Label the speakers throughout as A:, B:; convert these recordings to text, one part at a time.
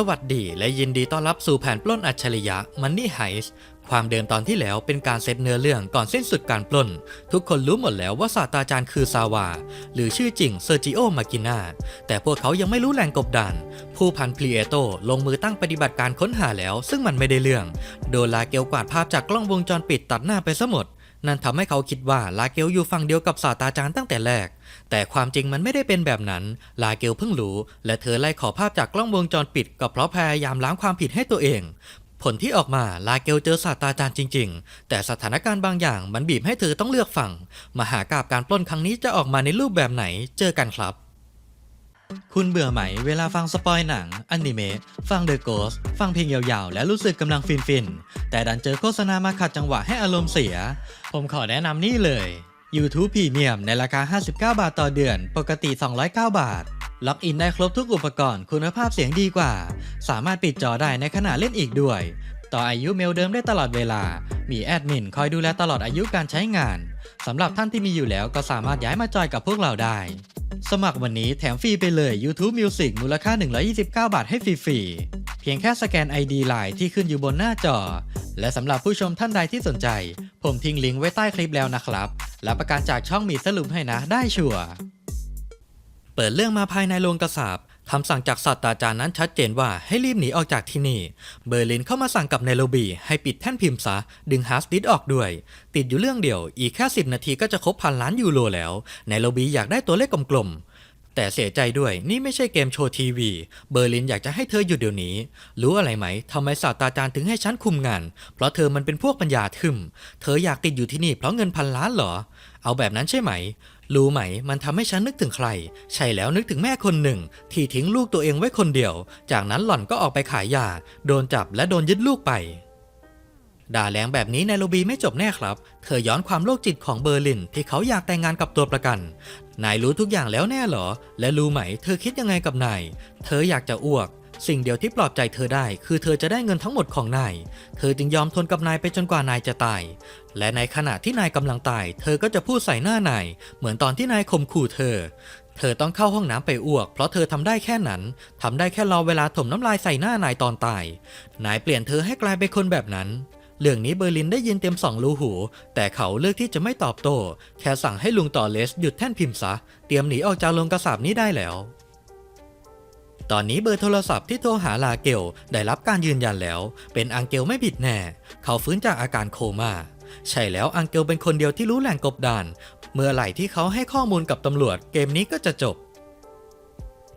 A: สวัสดีและยินดีต้อนรับสู่แผนปล้นอัจฉริยะ Money Heist ความเดิมตอนที่แล้วเป็นการเซตเนื้อเรื่องก่อนสิ้นสุดการปล้น ทุกคนรู้หมดแล้วว่าศาสตราจารย์คือซาวา หรือชื่อจริงเซอร์จิโอ มากินาแต่พวกเขายังไม่รู้แหล่งกบดาน ผู้พันพลีเอโตลงมือตั้งปฏิบัติการค้นหาแล้ว ซึ่งมันไม่ได้เรื่อง โดนลาเกลกวาดภาพจากกล้องวงจรปิดตัดหน้าไปซะหมดนั่นทำให้เขาคิดว่าลาเกลอยู่ฝั่งเดียวกับศาสตราจารย์ตั้งแต่แรก แต่ความจริงมันไม่ได้เป็นแบบนั้น ลาเกลเพิ่งรู้ และเธอไล่ขอภาพจากกล้องวงจรปิดก็เพราะพยายามล้างความผิดให้ตัวเอง ผลที่ออกมาลาเกลเจอศาสตราจารย์จริง ๆ แต่สถานการณ์บางอย่างมันบีบให้เธอต้องเลือกฝั่ง มหากาบการปล้นครั้งนี้จะออกมาในรูปแบบไหน เจอกันครับคุณเบื่อไหมเวลาฟังสปอยหนังอนิเมะฟังเดอะโกสฟังเพลงยาวๆ และรู้สึกกำลังฟินๆ แต่ดันเจอโฆษณามาขัดจังหวะให้อารมณ์เสีย ผมขอแนะนำนี่เลย YouTube Premium ในราคา 59 บาทต่อเดือน ปกติ 209 บาท ล็อกอินได้ครบทุกอุปกรณ์ คุณภาพเสียงดีกว่า สามารถปิดจอได้ในขณะเล่นอีกด้วย ต่ออายุเมลเดิมได้ตลอดเวลา มีแอดมินคอยดูแลตลอดอายุการใช้งาน สำหรับท่านที่มีอยู่แล้วก็สามารถย้ายมาจอยกับพวกเราได้ สมัครวันนี้แถมฟรีไปเลย YouTube Music มูลค่า 129 บาทให้ฟรีๆ เพียงแค่สแกน ID Line ที่ขึ้นอยู่บนหน้าจอ และสำหรับผู้ชมท่านใดที่สนใจ ผมทิ้งลิงก์ไว้ใต้คลิปแล้วนะครับรับประกันจากช่องมีสรุปให้นะได้ชัวร์เปิดเรื่องมาภายในโรงกระสาบคำสั่งจากศาสตราจารย์นั้นชัดเจนว่าให้รีบหนีออกจากที่นี่ เบอร์ลินเข้ามาสั่งกับไนโรบีให้ปิดแท่นพิมพ์ซะ ดึงฮาร์ดดิสออกด้วย ติดอยู่เรื่องเดียว อีกแค่ 10 นาทีก็จะครบพันล้านยูโรแล้วไนโรบีอยากได้ตัวเลขกลมๆ แต่เสียใจด้วยนี่ไม่ใช่เกมโชว์ทีวี เบอร์ลินอยากจะให้เธอหยุดเดี๋ยวนี้ รู้อะไรไหมทำไมศาสตราจารย์ถึงให้ฉันคุมงาน เพราะเธอมันเป็นพวกปัญญาทึมเธออยากติดอยู่ที่นี่เพราะเงินพันล้านเหรอ เอาแบบนั้นใช่ไหม รู้ไหมมันทำให้ฉันนึกถึงใคร ใช่แล้วนึกถึงแม่คนหนึ่ง ที่ทิ้งลูกตัวเองไว้คนเดียว จากนั้นหล่อนก็ออกไปขายยา โดนจับและโดนยึดลูกไปด่าแรงแบบนี้ในโรบีไม่จบแน่ครับ เธอย้อนความโรคจิตของเบอร์ลินที่เขาอยากแต่งงานกับตัวประกัน นายรู้ทุกอย่างแล้วแน่หรอ และรู้ไหม เธอคิดยังไงกับนาย เธออยากจะอ้วก สิ่งเดียวที่ปลอบใจเธอได้ คือเธอจะได้เงินทั้งหมดของนาย เธอจึงยอมทนกับนายไปจนกว่านายจะตาย และในขณะที่นายกำลังตาย เธอก็จะพูดใส่หน้านาย เหมือนตอนที่นายข่มขู่เธอ เธอต้องเข้าห้องน้ำไปอ้วก เพราะเธอทำได้แค่นั้นทำได้แค่รอเวลาถมน้ำลายใส่หน้านายตอนตาย นายเปลี่ยนเธอให้กลายเป็นคนแบบนั้น เรื่องนี้เบอร์ลินได้ยินเต็มสองรูหู แต่เขาเลือกที่จะไม่ตอบโต้ แค่สั่งให้ลุงต่อเลสหยุดแท่นพิมพ์ซะ เตรียมหนีออกจากโรงกระสาบนี้ได้แล้ว ตอนนี้เบอร์โทรศัพท์ที่โทรหาลาเกลได้รับการยืนยันแล้ว เป็นอังเกลไม่ผิดแน่ เขาฟื้นจากอาการโคม่า ใช่แล้วอังเกลเป็นคนเดียวที่รู้แหล่งกบดาน เมื่อไหร่ที่เขาให้ข้อมูลกับตำรวจเกมนี้ก็จะจบ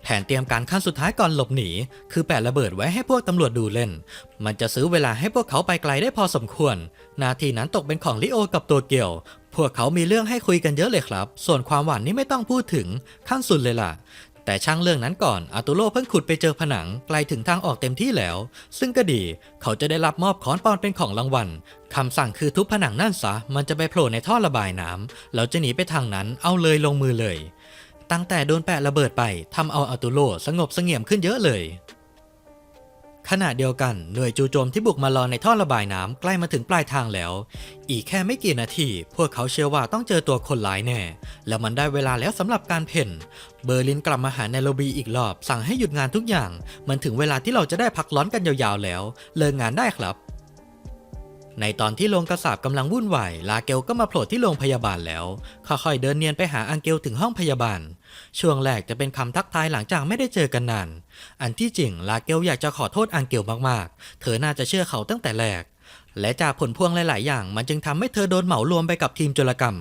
A: แผนเตรียมการขั้นสุดท้ายก่อนหลบหนี คือแปะระเบิดไว้ให้พวกตำรวจดูเล่น มันจะซื้อเวลาให้พวกเขาไปไกลได้พอสมควร นาทีนั้นตกเป็นของลิโอกับตัวเกียว พวกเขามีเรื่องให้คุยกันเยอะเลยครับ ส่วนความหวานนี่ไม่ต้องพูดถึงขั้นสุดเลยล่ะแต่ช่างเรื่องนั้นก่อนอาตุโรเพิ่งขุดไปเจอผนังไกลถึงทางออกเต็มที่แล้ว ซึ่งก็ดี เขาจะได้รับมอบค้อนปอนเป็นของรางวัลคำสั่งคือทุบผนังนั่นซะ มันจะไปโผล่ในท่อระบายน้ำเราจะหนีไปทางนั้นเอาเลยลงมือเลย ตั้งแต่โดนแปะระเบิดไปทำเอาอาตุโร่สงบเสงี่ยมขึ้นเยอะเลย ขณะเดียวกันหน่วยจู่โจมที่บุกมารอในท่อระบายน้ำใกล้มาถึงปลายทางแล้ว อีกแค่ไม่กี่นาที พวกเขาเชื่อว่าต้องเจอตัวคนร้ายแน่ แล้วมันได้เวลาแล้วสำหรับการเพ่น เบอร์ลินกลับมาหาไนโรบีอีกรอบ สั่งให้หยุดงานทุกอย่าง มันถึงเวลาที่เราจะได้พักร้อนกันยาวๆแล้ว เลิกงานได้ครับในตอนที่โรงกระสาบกำลังวุ่นวาย ลาเกลก็มาโผล่ที่โรงพยาบาลแล้ว ค่อยๆเดินเนียนไปหาอังเกลถึงห้องพยาบาล ช่วงแรกจะเป็นคำทักทายหลังจากไม่ได้เจอกันนาน อันที่จริงลาเกลอยากจะขอโทษอังเกลมากๆ เธอน่าจะเชื่อเขาตั้งแต่แรก และจากผลพวงหลาย ๆ อย่าง มันจึงทำให้เธอโดนเหมารวมไปกับทีมโจรกรรม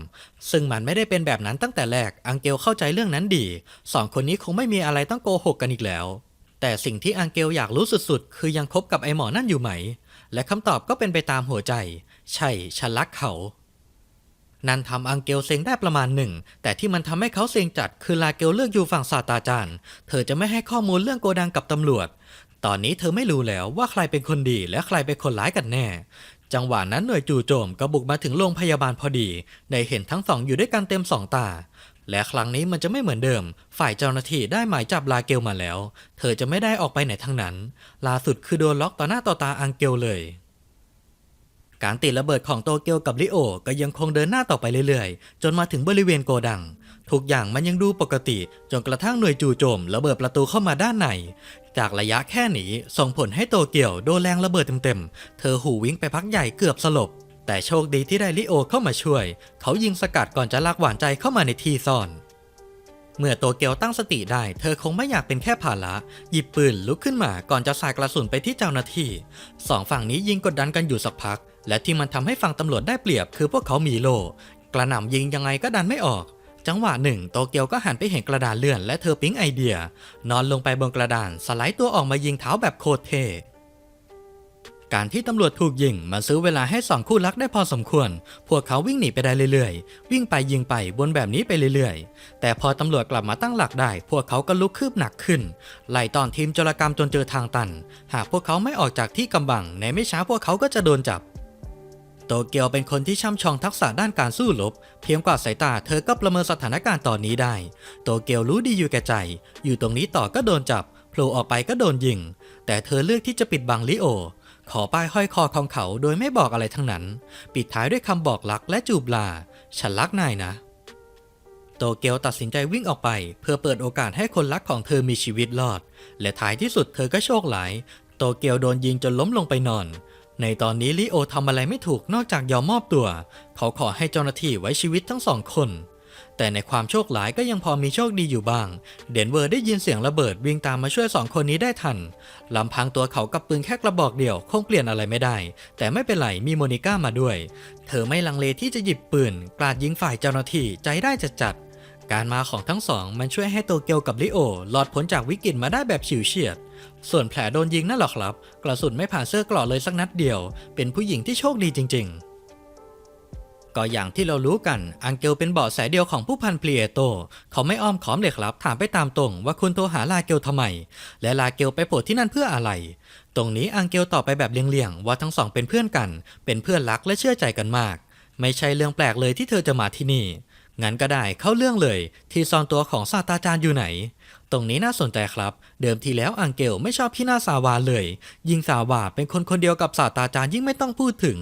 A: ซึ่งมันไม่ได้เป็นแบบนั้นตั้งแต่แรก อังเกลเข้าใจเรื่องนั้นดี สองคนนี้คงไม่มีอะไรต้องโกหกกันอีกแล้ว แต่สิ่งที่อังเกลอยากรู้สุด ๆ คือยังคบกับไอหมอนั่นอยู่ไหม และคำตอบก็เป็นไปตามหัวใจ ใช่ ฉันรักเขา นั่นทำอังเกลเซ็งได้ประมาณหนึ่ง แต่ที่มันทำให้เขาเซ็งจัดคือลาเกลเลือกอยู่ฝั่งศาสตราจารย์ เธอจะไม่ให้ข้อมูลเรื่องโกดังกับตำรวจ ตอนนี้เธอไม่รู้แล้วว่าใครเป็นคนดีและใครเป็นคนร้ายกันแน่ จังหวะนั้นหน่วยจู่โจมก็บุกมาถึงโรงพยาบาลพอดี ได้เห็นทั้งสองอยู่ด้วยกันเต็มสองตา และครั้งนี้มันจะไม่เหมือนเดิม ฝ่ายเจ้าหน้าที่ได้หมายจับลาเกลมาแล้ว เธอจะไม่ได้ออกไปไหนทั้งนั้น ล่าสุดคือโดนล็อกต่อหน้าต่อตาอังเกลเลย การติดระเบิดของโตเกียวกับลิโอ ก็ยังคงเดินหน้าต่อไปเรื่อยๆ จนมาถึงบริเวณโกดัง ทุกอย่างมันยังดูปกติ จนกระทั่งหน่วยจู่โจมระเบิดประตูเข้ามาด้านใน จากระยะแค่นี้ส่งผลให้โตเกียวโดนแรงระเบิดเต็มๆ เธอหูวิ่งไปพักใหญ่เกือบสลบ แต่โชคดีที่ได้ลิโอเข้ามาช่วย เขายิงสกัดก่อนจะลากหวานใจเข้ามาในที่ซ่อนเมื่อโตเกียวตั้งสติได้ เธอคงไม่อยากเป็นแค่ภาระหยิบปืนลุกขึ้นมาก่อนจะสายกระสุนไปที่เจ้าหน้าที่สองฝั่งนี้ยิงกดดันกันอยู่สักพัก และที่มันทำให้ฝั่งตำรวจได้เปรียบคือพวกเขามีโล กระหน่ำยิงยังไงก็ดันไม่ออก จังหวะหนึ่งโตเกียวก็หันไปเห็นกระดานเลื่อนและเธอปิ๊งไอเดีย นอนลงไปบนกระดานสไลด์ตัวออกมายิงเท้าแบบโคตรเท่การที่ตำรวจถูกยิงมันซื้อเวลาให้สองคู่รักได้พอสมควร พวกเขาวิ่งหนีไปได้เรื่อยๆ วิ่งไปยิงไปบนแบบนี้ไปเรื่อยๆ แต่พอตำรวจกลับมาตั้งหลักได้ พวกเขาก็ลุกคืบหนักขึ้น ไล่ตอนทีมจรกรรมจนเจอทางตัน หากพวกเขาไม่ออกจากที่กำบังในไม่ช้าพวกเขาก็จะโดนจับ โตเกียวเป็นคนที่ช่ำชองทักษะด้านการสู้รบเพียงกว่าสายตาเธอก็ประเมินสถานการณ์ตอนนี้ได้ โตเกียวรู้ดีอยู่แก่ใจ อยู่ตรงนี้ต่อก็โดนจับโผล่ออกไปก็โดนยิง แต่เธอเลือกที่จะปิดบังลิโอ ขอป้ายห้อยคอของเขาโดยไม่บอกอะไรทั้งนั้น ปิดท้ายด้วยคำบอกรักและจูบลา ฉันรักนายนะโตเกียวตัดสินใจวิ่งออกไป เพื่อเปิดโอกาสให้คนรักของเธอมีชีวิตรอด และท้ายที่สุดเธอก็โชคหลาย โตเกียวโดนยิงจนล้มลงไปนอน ในตอนนี้ลิโอทำอะไรไม่ถูกนอกจากยอมมอบตัว เขาขอให้เจ้าหน้าที่ไว้ชีวิตทั้งสองคน แต่ในความโชคร้ายก็ยังพอมีโชคดีอยู่บ้าง เดนเวอร์ได้ยินเสียงระเบิดวิ่งตามมาช่วยสองคนนี้ได้ทันลำพังตัวเขากับปืนแค่กระบอกเดียวคงเปลี่ยนอะไรไม่ได้ แต่ไม่เป็นไรมีโมนิก้ามาด้วย เธอไม่ลังเลที่จะหยิบปืนกราดยิงฝ่ายเจ้าหน้าที่ใจได้จัดจัดการมาของทั้งสองมันช่วยให้โตเกียวกับลิโอหลอดพ้นจากวิกฤตมาได้แบบฉิวเฉียด ส่วนแผลโดนยิงนั่นหรอครับ กระสุนไม่ผ่านเสื้อกรอดเลยสักนัดเดียว เป็นผู้หญิงที่โชคดีจริง ๆ ก็อย่างที่เรารู้กัน อังเกลเป็นเบาะแสเดียวของผู้พันพลีเอโต เขาไม่อ้อมค้อมเลยครับ ถามไปตามตรง ว่าคุณโทรหาลาเกลทำไม และลาเกลไปโผล่ที่นั่นเพื่ออะไร ตรงนี้อังเกลตอบไปแบบเลี่ยงๆ ว่าทั้งสองเป็นเพื่อนกัน เป็นเพื่อนรักและเชื่อใจกันมาก ไม่ใช่เรื่องแปลกเลยที่เธอจะมาที่นี่ งั้นก็ได้เข้าเรื่องเลย ที่ซ่อนตัวของศาสตราจารย์อยู่ไหน ตรงนี้น่าสนใจครับ เดิมทีแล้วอังเกลไม่ชอบพี่หน้าสาวาเลย ยิ่งสาวาเป็นคนคนเดียวกับศาสตราจารย์ยิ่งไม่ต้องพูดถึง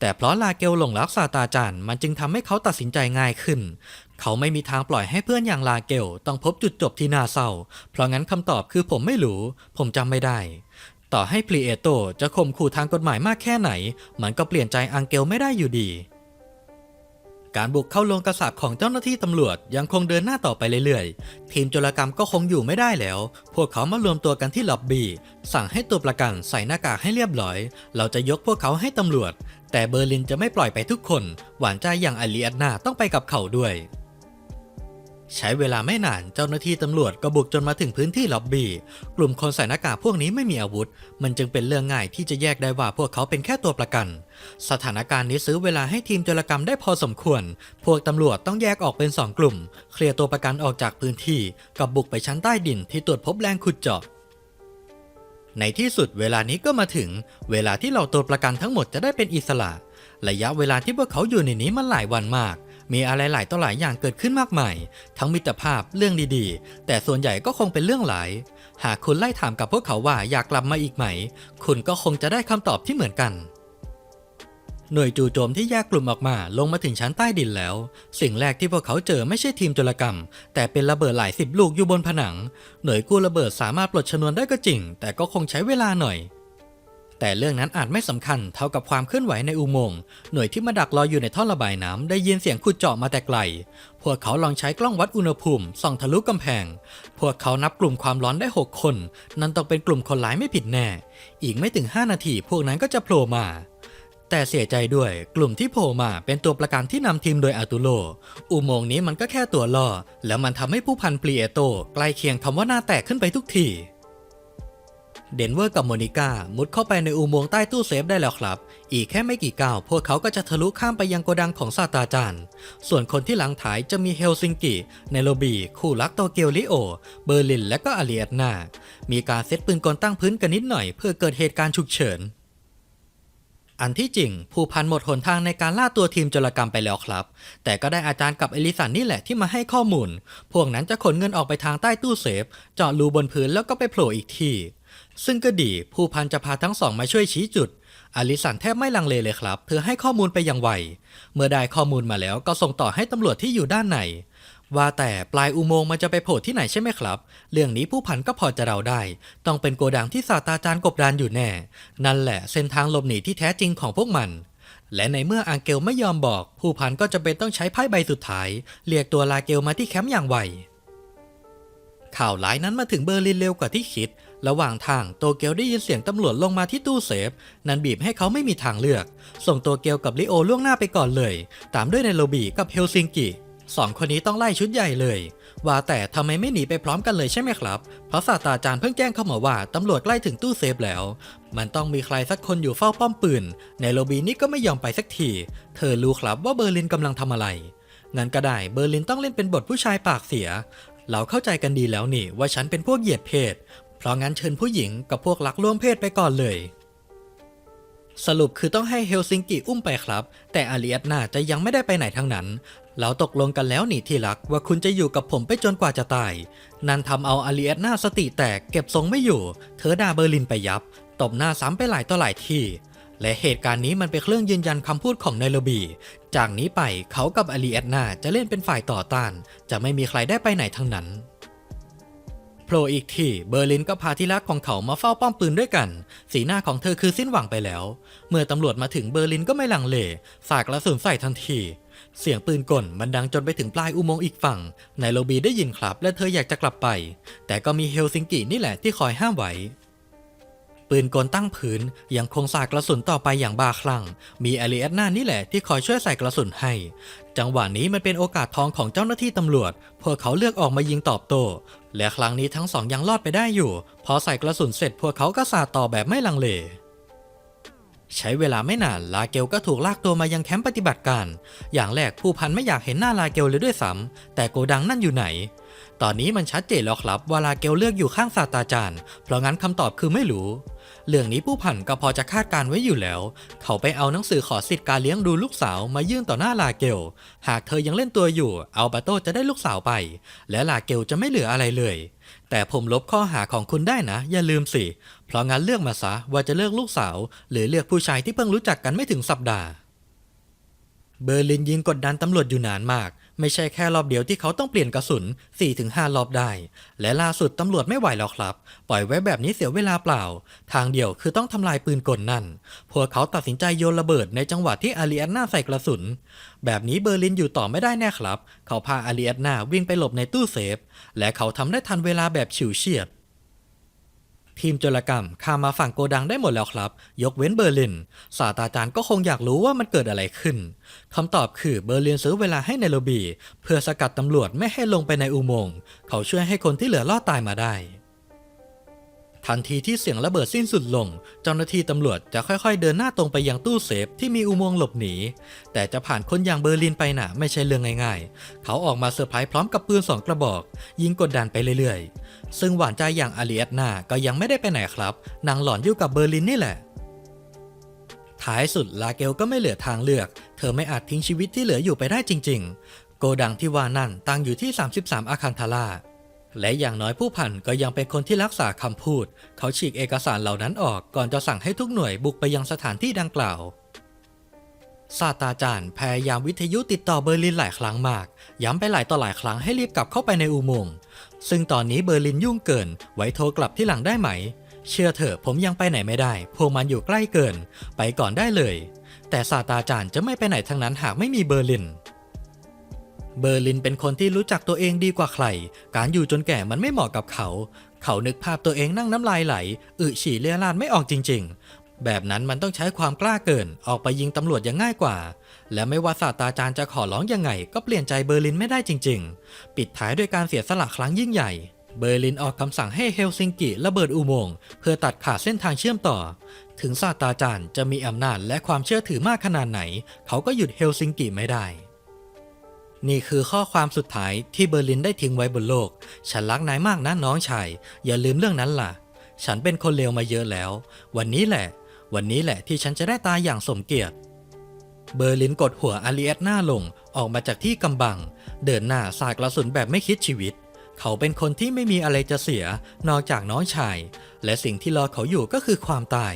A: แต่เพราะลาเกลหลงรักศาสตราจารย์มันจึงทำให้เขาตัดสินใจง่ายขึ้น เขาไม่มีทางปล่อยให้เพื่อนอย่างลาเกลต้องพบจุดจบที่น่าเศร้า เพราะงั้นคำตอบคือผมไม่รู้ ผมจำไม่ได้ต่อให้พลีเอโตจะข่มขู่ทางกฎหมายมากแค่ไหน มันก็เปลี่ยนใจอังเกลไม่ได้อยู่ดี การบุกเข้าลงกระสับของเจ้าหน้าที่ตำรวจยังคงเดินหน้าต่อไปเรื่อยๆ ทีมโจรกรรมก็คงอยู่ไม่ได้แล้ว พวกเขามารวมตัวกันที่ล็อบบี้ สั่งให้ตัวประกันใส่หน้ากากให้เรียบร้อย เราจะยกพวกเขาให้ตำรวจ แต่เบอร์ลินจะไม่ปล่อยไปทุกคน หวานใจอย่างอลีอันนาต้องไปกับเขาด้วย ใช้เวลาไม่นานเจ้าหน้าที่ตำรวจก็บุกจนมาถึงพื้นที่ล็อบบี้ กลุ่มคนใส่หน้ากากพวกนี้ไม่มีอาวุธ มันจึงเป็นเรื่องง่ายที่จะแยกได้ว่าพวกเขาเป็นแค่ตัวประกัน สถานการณ์นี้ซื้อเวลาให้ทีมโจรกรรมได้พอสมควร พวกตำรวจต้องแยกออกเป็นสองกลุ่ม เคลียร์ตัวประกันออกจากพื้นที่ กับบุกไปชั้นใต้ดินที่ตรวจพบแรงขุดเจาะในที่สุดเวลานี้ก็มาถึง เวลาที่เราตัวประกันทั้งหมดจะได้เป็นอิสระ ระยะเวลาที่พวกเขาอยู่ในนี้มันหลายวันมาก มีอะไรหลายต่อหลายอย่างเกิดขึ้นมากมาย ทั้งมิตรภาพเรื่องดีๆ แต่ส่วนใหญ่ก็คงเป็นเรื่องหลาย หากคุณไล่ถามกับพวกเขาว่าอยากกลับมาอีกไหม คุณก็คงจะได้คำตอบที่เหมือนกัน หน่วยจู่โจมที่แยกกลุ่มออกมาลงมาถึงชั้นใต้ดินแล้ว สิ่งแรกที่พวกเขาเจอไม่ใช่ทีมโจรกรรม แต่เป็นระเบิดหลายสิบลูกอยู่บนผนัง หน่วยกู้ระเบิดสามารถปลดชนวนได้ก็จริง แต่ก็คงใช้เวลาหน่อย แต่เรื่องนั้นอาจไม่สำคัญเท่ากับความเคลื่อนไหวในอุโมงค์หน่วยที่มาดักรออยู่ในท่อระบายน้ำได้ยินเสียงขุดเจาะมาแต่ไกล พวกเขาลองใช้กล้องวัดอุณหภูมิส่องทะลุกำแพง พวกเขานับกลุ่มความร้อนได้ 6 คน นั่นต้องเป็นกลุ่มคนร้ายไม่ผิดแน่ อีกไม่ถึง 5 นาทีพวกนั้นก็จะโผล่มาแต่เสียใจด้วยกลุ่มที่โผล่มาเป็นตัวประกันที่นำทีมโดยอาตุโล อุโมงค์นี้มันก็แค่ตัวล่อ แล้วมันทำให้ผู้พันปลีเอโตใกล้เคียงคำว่าหน้าแตกขึ้นไปทุกที เดนเวอร์กับโมนิก้ามุดเข้าไปในอุโมงค์ใต้ตู้เซฟได้แล้วครับ อีกแค่ไม่กี่ก้าวพวกเขาก็จะทะลุข้ามไปยังโกดังของศาตาจารย์ส่วนคนที่หลังถ่ายจะมีเฮลซิงกิเนโรบี คู่รักโตเกียวลิโอ เบอร์ลิน และก็อารีแอตนา มีการเซตปืนกลตั้งพื้นกันนิดหน่อยเพื่อเกิดเหตุการณ์ฉุกเฉิน อันที่จริง ผู้พันหมดหนทางในการล่าตัวทีมจรกรรมไปแล้วครับ แต่ก็ได้อาจารย์กับเอลิสันนี่แหละที่มาให้ข้อมูล พวกนั้นจะขนเงินออกไปทางใต้ตู้เซฟ เจาะรูบนพื้นแล้วก็ไปโผล่อีกที่ ซึ่งก็ดีผู้พันจะพาทั้งสองมาช่วยชี้จุด อลิสันแทบไม่ลังเลเลยครับ เธอให้ข้อมูลไปอย่างไว เมื่อได้ข้อมูลมาแล้วก็ส่งต่อให้ตำรวจที่อยู่ด้านใน ว่าแต่ปลายอุโมงค์มันจะไปโผล่ที่ไหนใช่ไหมครับ เรื่องนี้ผู้พันก็พอจะเดาได้ ต้องเป็นโกดังที่ศาสตราจารย์กบดานอยู่แน่ นั่นแหละเส้นทางหลบหนีที่แท้จริงของพวกมันและในเมื่ออังเกลไม่ยอมบอก ผู้พันก็จะเป็นต้องใช้ไพ่ใบสุดท้าย เรียกตัวลาเกลมาที่แคมป์อย่างไวข่าวร้ายนั้นมาถึงเบอร์ลินเร็วกว่าที่คิด ระหว่างทางโตเกียวได้ยินเสียงตำรวจลงมาที่ตู้เซฟ นั้นบีบให้เขาไม่มีทางเลือก ส่งโตเกียวกับลิโอล่วงหน้าไปก่อนเลย ตามด้วยในโลบีกับเฮลซิงกิสองคนนี้ต้องไล่ชุดใหญ่เลย ว่าแต่ทำไมไม่หนีไปพร้อมกันเลยใช่ไหมครับ เพราะศาสตราจารย์เพิ่งแจ้งเข้ามาว่าตำรวจใกล้ถึงตู้เซฟแล้ว มันต้องมีใครสักคนอยู่เฝ้าป้อมปืน ในโลบีนี่ก็ไม่ยอมไปสักที เธอรู้ครับว่าเบอร์ลินกำลังทำอะไร งั้นก็ได้เบอร์ลินต้องเล่นเป็นบทผู้ชายปากเสีย เราเข้าใจกันดีแล้วนี่ว่าฉันเป็นพวกเหยียดเพศ เพราะงั้นเชิญผู้หญิงกับพวกรักร่วมเพศไปก่อนเลย สรุปคือต้องให้เฮลซิงกิอุ้มไปครับ แต่อาริอัตนาจะยังไม่ได้ไปไหนทั้งนั้น เราตกลงกันแล้วนี่ที่รักว่าคุณจะอยู่กับผมไปจนกว่าจะตาย นันทำเอาอาริอัตนาสติแตกเก็บทรงไม่อยู่ เธอด่าเบอร์ลินไปยับ ตบหน้าซ้ำไปหลายต่อหลายที่และเหตุการณ์นี้มันเป็นเครื่องยืนยันคำพูดของไนโลบี จากนี้ไปเขากับอาริอัตนาจะเล่นเป็นฝ่ายต่อต้าน จะไม่มีใครได้ไปไหนทั้งนั้น ผล่อีกทีเบอร์ลินก็พาที่รักของเขามาเฝ้าป้อมปืนด้วยกัน สีหน้าของเธอคือสิ้นหวังไปแล้ว เมื่อตำรวจมาถึงเบอร์ลินก็ไม่ลังเล สากระสุนใส่ทันที เสียงปืนกลมันดังจนไปถึงปลายอุโมงค์อีกฝั่งไนโรบีได้ยินครับ และเธออยากจะกลับไป แต่ก็มีเฮลซิงกินี่แหละที่คอยห้ามไว้ ปืนกลตั้งผืนยังคงสาดกระสุนต่อไปอย่างบ้าคลั่ง มีอาริแอตนานี่แหละที่คอยช่วยใส่กระสุนให้ จังหวะนี้มันเป็นโอกาสทองของเจ้าหน้าที่ตำรวจ พวกเขาเลือกออกมายิงตอบโต้ และครั้งนี้ทั้งสองยังรอดไปได้อยู่ พอใส่กระสุนเสร็จพวกเขาก็สาดต่อแบบไม่ลังเลใช้เวลาไม่นานลาเกลก็ถูกลากตัวมายังแคมป์ปฏิบัติการ อย่างแรกผู้พันไม่อยากเห็นหน้าลาเกลเลยด้วยซ้ำแต่โกดังนั่นอยู่ไหน ตอนนี้มันชัดเจนแล้วครับว่าลาเกลเลือกอยู่ข้างศาสตราจารย์ เพราะงั้นคำตอบคือไม่รู้ เรื่องนี้ผู้พันก็พอจะคาดการไว้อยู่แล้ว เขาไปเอาหนังสือขอสิทธิ์การเลี้ยงดูลูกสาวมายื่นต่อหน้าลาเกล หากเธอยังเล่นตัวอยู่ อัลบาโตจะได้ลูกสาวไป และลาเกลจะไม่เหลืออะไรเลย แต่ผมลบข้อหาของคุณได้นะ อย่าลืมสิ เพราะงั้นเลือกมาซะว่าจะเลือกลูกสาว หรือเลือกผู้ชายที่เพิ่งรู้จักกันไม่ถึงสัปดาห์ เบอร์ลินยิงกดดันตำรวจอยู่นานมาก ไม่ใช่แค่รอบเดียวที่เขาต้องเปลี่ยนกระสุน 4-5 รอบได้ และล่าสุดตำรวจไม่ไหวแล้วครับ ปล่อยไว้แบบนี้เสียเวลาเปล่า ทางเดียวคือต้องทำลายปืนกลนั่น พวกเขาตัดสินใจโยนระเบิดในจังหวะที่อาริอันนาใส่กระสุน แบบนี้เบอร์ลินอยู่ต่อไม่ได้แน่ครับ เขาพาอาริอันนาวิ่งไปหลบในตู้เซฟ และเขาทำได้ทันเวลาแบบฉิวเฉียด ทีมโจรกรรมข้ามมาฝั่งโกดังได้หมดแล้วครับ ยกเว้นเบอร์ลิน ศาสตราจารย์ก็คงอยากรู้ว่ามันเกิดอะไรขึ้นคำตอบคือเบอร์ลินซื้อเวลาให้ในโรบี เพื่อสกัดตำรวจไม่ให้ลงไปในอุโมงค์เขาช่วยให้คนที่เหลือรอดตายมาได้ ทันทีที่เสียงระเบิดสิ้นสุดลง เจ้าหน้าที่ตำรวจจะค่อยๆ เดินหน้าตรงไปยังตู้เซฟที่มีอุโมงค์หลบหนี แต่จะผ่านคนอย่างเบอร์ลินไปน่ะไม่ใช่เรื่องง่ายๆ เขาออกมาเซอร์ไพรส์พร้อมกับปืนสองกระบอก ยิงกดดันไปเรื่อยๆ ซึ่งหวานใจอย่างอาริอัตนาก็ยังไม่ได้ไปไหนครับนางหลอนอยู่กับเบอร์ลินนี่แหละท้ายสุดลาเกลก็ไม่เหลือทางเลือก เธอไม่อาจทิ้งชีวิตที่เหลืออยู่ไปได้จริง ๆ โกดังที่ว่านั่นตั้งอยู่ที่ 33 อาคารทารา และอย่างน้อยผู้พันก็ยังเป็นคนที่รักษาคำพูด เขาฉีกเอกสารเหล่านั้นออกก่อนจะสั่งให้ทุกหน่วยบุกไปยังสถานที่ดังกล่าวศาสตราจารย์พยายามวิทยุติดต่อเบอร์ลินหลายครั้งมาก ย้ำไปหลายต่อหลายครั้งให้รีบกลับเข้าไปในอุโมงค์ซึ่งตอนนี้เบอร์ลินยุ่งเกิน ไว้โทรกลับที่หลังได้ไหม เชื่อเถอะผมยังไปไหนไม่ได้ พวกมันอยู่ใกล้เกิน ไปก่อนได้เลย แต่ศาสตราจารย์จะไม่ไปไหนทั้งนั้นหากไม่มีเบอร์ลิน เบอร์ลินเป็นคนที่รู้จักตัวเองดีกว่าใคร การอยู่จนแก่มันไม่เหมาะกับเขา เขานึกภาพตัวเองนั่งน้ำลายไหล อึฉี่เลียลานไม่ออกจริง ๆ แบบนั้นมันต้องใช้ความกล้าเกิน ออกไปยิงตำรวจยังง่ายกว่า และไม่ว่าศาสตราจารย์จะขอร้องยังไง ก็เปลี่ยนใจเบอร์ลินไม่ได้จริง ๆ ปิดท้ายด้วยการเสียสละครั้งยิ่งใหญ่เบอร์ลินออกคำสั่งให้เฮลซิงกิระเบิดอุโมงค์เพื่อตัดขาดเส้นทางเชื่อมต่อ ถึงศาสตราจารย์จะมีอำนาจและความเชื่อถือมากขนาดไหน เขาก็หยุดเฮลซิงกิไม่ได้ นี่คือข้อความสุดท้ายที่เบอร์ลินได้ทิ้งไว้บนโลก ฉันรักนายมากนะน้องชาย อย่าลืมเรื่องนั้นล่ะ ฉันเป็นคนเลวมาเยอะแล้ว วันนี้แหละ วันนี้แหละที่ฉันจะได้ตายอย่างสมเกียรติ เบอร์ลินกดหัวอาริเอตหน้าลงออกมาจากที่กำบัง เดินหน้าสาดกระสุนแบบไม่คิดชีวิต เขาเป็นคนที่ไม่มีอะไรจะเสีย นอกจากน้องชาย และสิ่งที่รอเขาอยู่ก็คือความตาย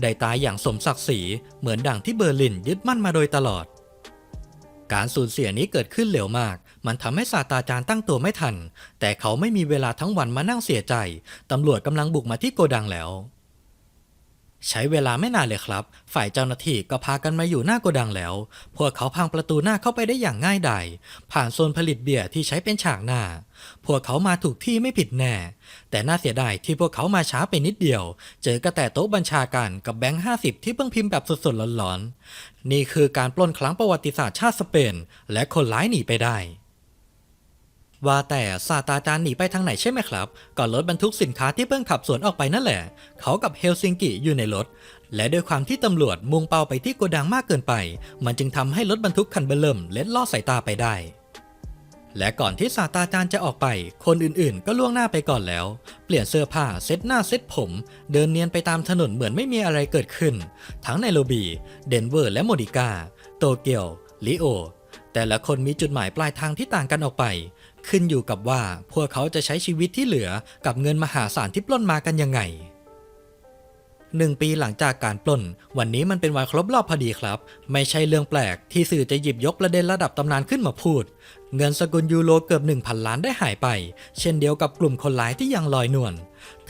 A: ได้ตายอย่างสมศักดิ์ศรีเหมือนดังที่เบอร์ลินยึดมั่นมาโดยตลอด การสูญเสียนี้เกิดขึ้นเร็วมาก มันทำให้ศาสตราจารย์ตั้งตัวไม่ทัน แต่เขาไม่มีเวลาทั้งวันมานั่งเสียใจ ตำรวจกำลังบุกมาที่โกดังแล้ว ใช้เวลาไม่นานเลยครับ ฝ่ายเจ้าหน้าที่ก็พากันมาอยู่หน้าโกดังแล้ว พวกเขาพังประตูหน้าเข้าไปได้อย่างง่ายดายผ่านโซนผลิตเบียร์ที่ใช้เป็นฉากหน้า พวกเขามาถูกที่ไม่ผิดแน่ แต่น่าเสียดายที่พวกเขามาช้าไปนิดเดียว เจอก็แต่โต๊ะบัญชาการกับแบงค์ห้าสิบที่เพิ่งพิมพ์แบบสดๆร้อนๆ นี่คือการปล้นครั้งประวัติศาสตร์ชาติสเปน และคนร้ายหนีไปได้ ว่าแต่ศาสตราจารย์หนีไปทางไหนใช่ไหมครับก่อนรถบรรทุกสินค้าที่เพิ่งขับสวนออกไปนั่นแหละ เขากับเฮลซิงกิอยู่ในรถ และด้วยความที่ตำรวจมุ่งเป้าไปที่โกดังมากเกินไป มันจึงทำให้รถบรรทุกคันเบลเริ่มเล็ดลอดสายตาไปได้และก่อนที่ศาสตราจารย์จะออกไป คนอื่นๆ ก็ล่วงหน้าไปก่อนแล้ว เปลี่ยนเสื้อผ้า เซ็ตหน้าเซ็ตผม เดินเนียนไปตามถนนเหมือนไม่มีอะไรเกิดขึ้น ทั้งในโรบี เดนเวอร์ และโมดิกา โตเกียว ลิโอ แต่ละคนมีจุดหมายปลายทางที่ต่างกันออกไป ขึ้นอยู่กับว่าพวกเขาจะใช้ชีวิตที่เหลือกับเงินมหาศาลที่ปล้นมากันยังไงหนึ่งปีหลังจากการปล้น วันนี้มันเป็นวันครบรอบพอดีครับ ไม่ใช่เรื่องแปลกที่สื่อจะหยิบยกประเด็นระดับตำนานขึ้นมาพูด เงินสกุลยูโรเกือบ 1,000 ล้านได้หายไป เช่นเดียวกับกลุ่มคนร้ายที่ยังลอยนวล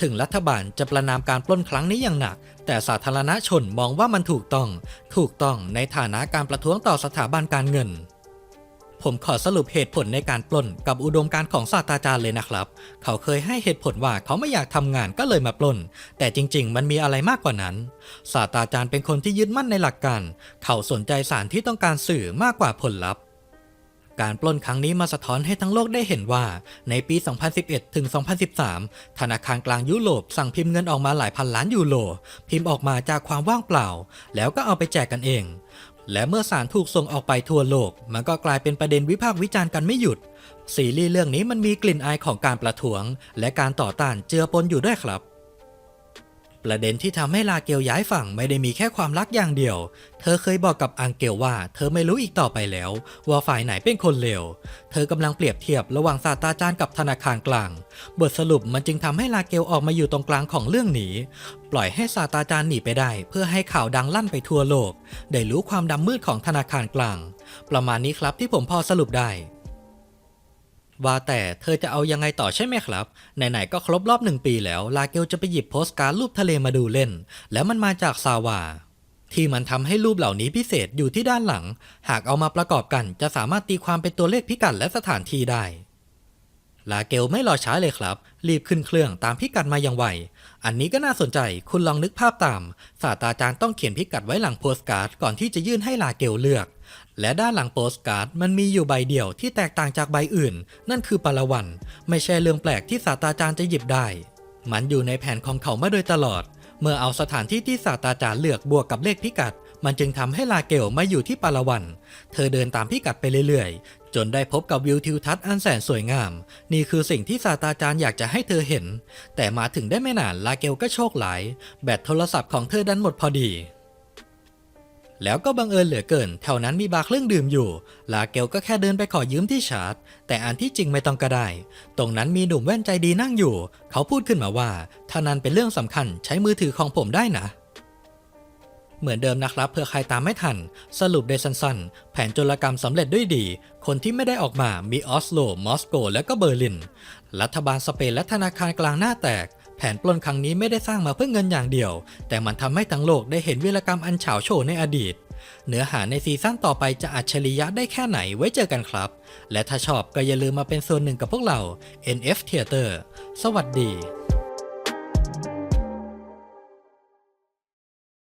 A: ถึงรัฐบาลจะประนามการปล้นครั้งนี้อย่างหนัก แต่สาธารณชนมองว่ามันถูกต้อง ถูกต้องในฐานะการประท้วงต่อสถาบันการเงิน ผมขอสรุปเหตุผลในการปล้นกับอุดมการของศาสตราจารย์เลยนะครับ เขาเคยให้เหตุผลว่าเขาไม่อยากทำงานก็เลยมาปล้น แต่จริง ๆ มันมีอะไรมากกว่านั้น ศาสตราจารย์เป็นคนที่ยึดมั่นในหลักการ เขาสนใจสารที่ต้องการสื่อมากกว่าผลลัพธ์การปล้นครั้งนี้มาสะท้อนให้ทั้งโลกได้เห็นว่า ในปี 2011 ถึง 2013 ธนาคารกลางยุโรปสั่งพิมพ์เงินออกมาหลายพันล้านยูโร พิมพ์ออกมาจากความว่างเปล่า แล้วก็เอาไปแจกกันเอง และเมื่อสารถูกส่งออกไปทั่วโลก มันก็กลายเป็นประเด็นวิพากษ์วิจารณ์กันไม่หยุด ซีรีส์เรื่องนี้มันมีกลิ่นอายของการประท้วง และการต่อต้านเจือปนอยู่ด้วยครับ ประเด็นที่ทำให้ลาเกลย้ายฝั่งไม่ได้มีแค่ความรักอย่างเดียว เธอเคยบอกกับอังเกลว่า เธอไม่รู้อีกต่อไปแล้ว ว่าฝ่ายไหนเป็นคนเลว เธอกำลังเปรียบเทียบระหว่างศาสตราจารย์กับธนาคารกลาง บทสรุปมันจึงทำให้ลาเกลออกมาอยู่ตรงกลางของเรื่องนี้ ปล่อยให้ศาสตราจารย์หนีไปได้ เพื่อให้ข่าวดังลั่นไปทั่วโลก ได้รู้ความดำมืดของธนาคารกลาง ประมาณนี้ครับที่ผมพอสรุปได้ ว่าแต่เธอจะเอายังไงต่อใช่ไหมครับ ไหนๆก็ครบรอบหนึ่งปีแล้ว ลาเกลจะไปหยิบโพสการ์ดรูปทะเลมาดูเล่น แล้วมันมาจากซาวา ที่มันทำให้รูปเหล่านี้พิเศษอยู่ที่ด้านหลัง หากเอามาประกอบกันจะสามารถตีความเป็นตัวเลขพิกัดและสถานที่ได้ ลาเกลไม่รอช้าเลยครับ รีบขึ้นเครื่องตามพิกัดมาอย่างไว อันนี้ก็น่าสนใจคุณลองนึกภาพตาม ศาสตราจารย์ต้องเขียนพิกัดไว้หลังโพสการ์ดก่อนที่จะยื่นให้ลาเกลเลือก และด้านหลังโปสการ์ดมันมีอยู่ใบเดียวที่แตกต่างจากใบอื่น นั่นคือปาละวัน ไม่ใช่เรื่องแปลกที่ศาสตราจารย์จะหยิบได้ มันอยู่ในแผนของเขามาโดยตลอด เมื่อเอาสถานที่ที่ศาสตราจารย์เลือกบวกกับเลขพิกัด มันจึงทำให้ลาเกลมาอยู่ที่ปาละวัน เธอเดินตามพิกัดไปเรื่อยๆ จนได้พบกับวิวทิวทัศน์อันแสนสวยงาม นี่คือสิ่งที่ศาสตราจารย์อยากจะให้เธอเห็น แต่มาถึงได้ไม่นานลาเกลก็โชคหลาย แบตโทรศัพท์ของเธอดันหมดพอดี แล้วก็บังเอิญเหลือเกิน แถวนั้นมีบาร์เครื่องดื่มอยู่ ลาเกลก็แค่เดินไปขอยืมที่ชาร์จ แต่อันที่จริงไม่ต้องก็ได้ ตรงนั้นมีหนุ่มแว่นใจดีนั่งอยู่ เขาพูดขึ้นมาว่า ถ้านั้นเป็นเรื่องสำคัญใช้มือถือของผมได้นะเหมือนเดิมนะครับเพื่อใครตามไม่ทัน สรุปได้สั้นๆ แผนโจรกรรมสำเร็จด้วยดี คนที่ไม่ได้ออกมามีออสโล มอสโก และก็เบอร์ลิน รัฐบาลสเปนและธนาคารกลางหน้าแตก แผนปล้นครั้งนี้ไม่ได้สร้างมาเพื่อเงินอย่างเดียว แต่มันทำให้ทั้งโลกได้เห็นวีรกรรมอันเฉาโชในอดีต เนื้อหาในซีซั่นต่อไปจะอัจฉริยะได้แค่ไหนไว้เจอกันครับ และถ้าชอบก็อย่าลืมมาเป็นส่วนหนึ่งกับพวกเรา NF Theater สวัสดี